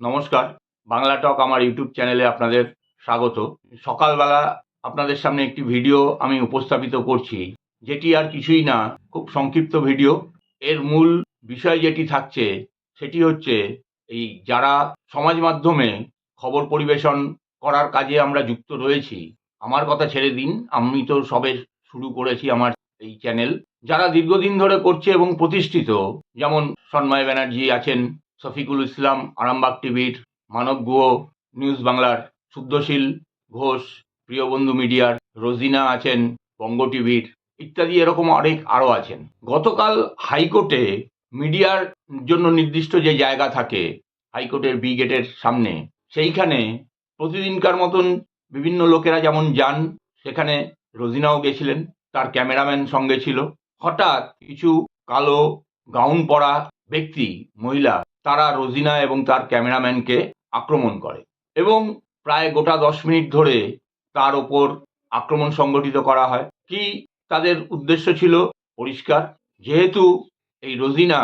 নমস্কার। বাংলা টক আমার ইউটিউব চ্যানেলে আপনাদের স্বাগত। সকালবেলা আপনাদের সামনে একটি ভিডিও আমি উপস্থাপিত করছি, যেটি আর কিছুই না, খুব সংক্ষিপ্ত ভিডিও। এর মূল বিষয় যেটি থাকছে, সেটি হচ্ছে এই যারা সমাজ মাধ্যমে খবর পরিবেশন করার কাজে আমরা যুক্ত রয়েছি, আমার কথা ছেড়ে দিন। আমি তো সবে শুরু করেছি আমার এই চ্যানেল। যারা দীর্ঘদিন ধরে করছে এবং প্রতিষ্ঠিত, যেমন সন্ময় ব্যানার্জি আছেন শফিকুল ইসলাম, আরামবাগ টিভির, মানব গুহ, নিউজ বাংলার, শুদ্ধশীল ঘোষ, প্রিয়বন্ধু মিডিয়ার, রোজিনা আছেন, বঙ্গ টিভির ইত্যাদি এরকম অনেক আরও আছেন। গতকাল হাইকোর্টে মিডিয়ার জন্য নির্দিষ্ট যে জায়গা থাকে, হাইকোর্টের বি গেটের সামনে, সেইখানে প্রতিদিনকার মতন বিভিন্ন লোকেরা যেমন যান, সেখানে রোজিনাও গেছিলেন, তার ক্যামেরাম্যান সঙ্গে ছিল। হঠাৎ কিছু কালো গাউন পরা ব্যক্তি, মহিলা তারা রোজিনা এবং তার ক্যামেরাম্যানকে আক্রমণ করে এবং প্রায় গোটা দশ মিনিট ধরে তার ওপর আক্রমণ সংগঠিত করা হয়। কি তাদের উদ্দেশ্য ছিল? পরিষ্কার। যেহেতু এই রোজিনা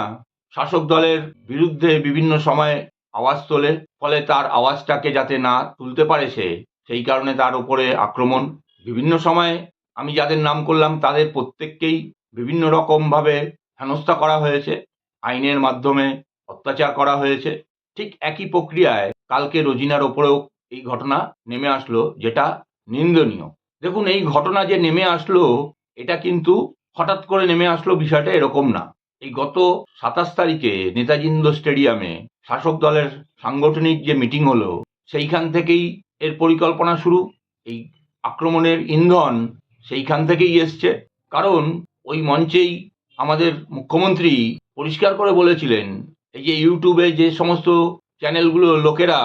শাসক দলের বিরুদ্ধে বিভিন্ন সময়ে আওয়াজ তোলে, ফলে তার আওয়াজটাকে যাতে না তুলতে পারে সে, সেই কারণে তার উপরে আক্রমণ। বিভিন্ন সময়ে আমি যাদের নাম করলাম, তাদের প্রত্যেককেই বিভিন্ন রকমভাবে হেনস্থা করা হয়েছে। আইনের মাধ্যমে অত্যাচার করা হয়েছে। ঠিক একই প্রক্রিয়ায় কালকে রোজিনার ওপরেও এই ঘটনা নেমে আসলো যেটা নিন্দনীয়। দেখুন, এই ঘটনা যে নেমে আসলো, এটা কিন্তু হঠাৎ করে নেমে আসলো বিষয়টা এরকম না। এই গত সাতাশ তারিখে নেতাজিন্দ স্টেডিয়ামে শাসক দলের সাংগঠনিক যে মিটিং হলো, সেইখান থেকেই এর পরিকল্পনা শুরু। এই আক্রমণের ইন্ধন সেইখান থেকেই এসছে। কারণ ওই মঞ্চেই আমাদের মুখ্যমন্ত্রী পরিষ্কার করে বলেছিলেন এই যে ইউটিউবে যে সমস্ত চ্যানেলগুলো লোকেরা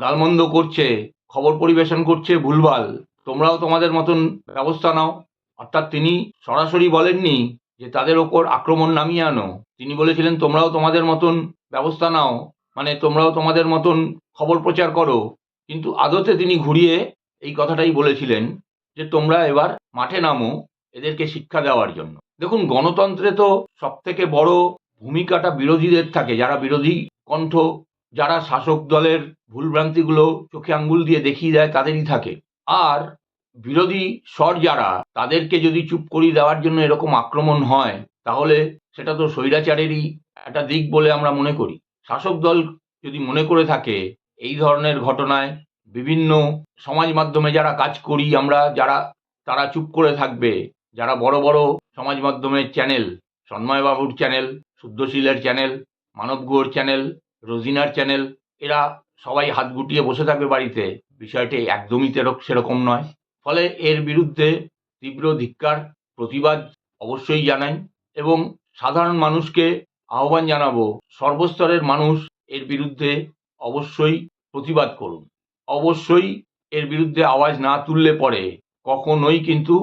গালমন্দ করছে, খবর পরিবেশন করছে, ভুলভাল, তোমরাও তোমাদের মতন ব্যবস্থা নাও। অর্থাৎ তিনি সরাসরি বলেননি যে তাদের ওপর আক্রমণ নামিয়ে আনো। তিনি বলেছিলেন, তোমরাও তোমাদের মতন ব্যবস্থা নাও মানে তোমরাও তোমাদের মতন খবর প্রচার করো। কিন্তু আদতে তিনি ঘুরিয়ে এই কথাটাই বলেছিলেন যে, তোমরা এবার মাঠে নামো এদেরকে শিক্ষা দেওয়ার জন্য। দেখুন, গণতন্ত্রে তো সব থেকে বড় ভূমিকাটা বিরোধীদের থাকে, যারা বিরোধী কণ্ঠ, যারা শাসক দলের ভুলভ্রান্তিগুলো চোখে আঙ্গুল দিয়ে দেখিয়ে দেয়, তাদেরই থাকে। আর বিরোধী স্বর যারা, তাদেরকে যদি চুপ করিয়ে দেওয়ার জন্য এরকম আক্রমণ হয়, তাহলে সেটা তো স্বৈরাচারেরই একটা দিক বলে আমরা মনে করি। শাসক দল যদি মনে করে থাকে, এই ধরনের ঘটনায় বিভিন্ন সমাজ মাধ্যমে যারা কাজ করি আমরা, যারা, তারা চুপ করে থাকবে, যারা বড় বড় সমাজ মাধ্যমের চ্যানেল সন্ময়বাবুর চ্যানেল শুদ্ধশীলের চ্যানেল মানব গুহর চ্যানেল রোজিনার চ্যানেল এরা সবাই হাত গুটিয়ে বসে থাকবে বাড়িতে। বিষয়টি একদমই সেরকম নয়। ফলে এর বিরুদ্ধে তীব্র ধিক্কার, প্রতিবাদ অবশ্যই জানাই এবং সাধারণ মানুষকে আহ্বান জানাব, সর্বস্তরের মানুষ এর বিরুদ্ধে অবশ্যই প্রতিবাদ করুন। অবশ্যই এর বিরুদ্ধে আওয়াজ না তুললে পরে কখনোই কিন্তু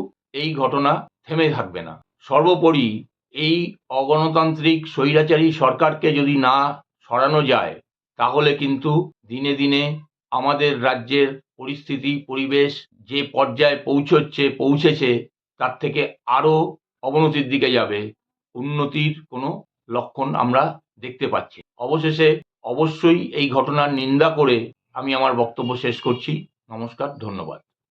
এই ঘটনা থেমে থাকবে না। সর্বোপরি এই অগণতান্ত্রিক স্বৈরাচারী সরকারকে যদি না সরানো যায়, তাহলে কিন্তু দিনে দিনে আমাদের রাজ্যের পরিস্থিতি, পরিবেশ যে পর্যায়ে পৌঁছচ্ছে, পৌঁছেছে, তার থেকে আরও অবনতির দিকে যাবে। উন্নতির কোনো লক্ষণ আমরা দেখতে পাচ্ছি অবশেষে অবশ্যই এই ঘটনার নিন্দা করে আমি আমার বক্তব্য শেষ করছি। নমস্কার, ধন্যবাদ।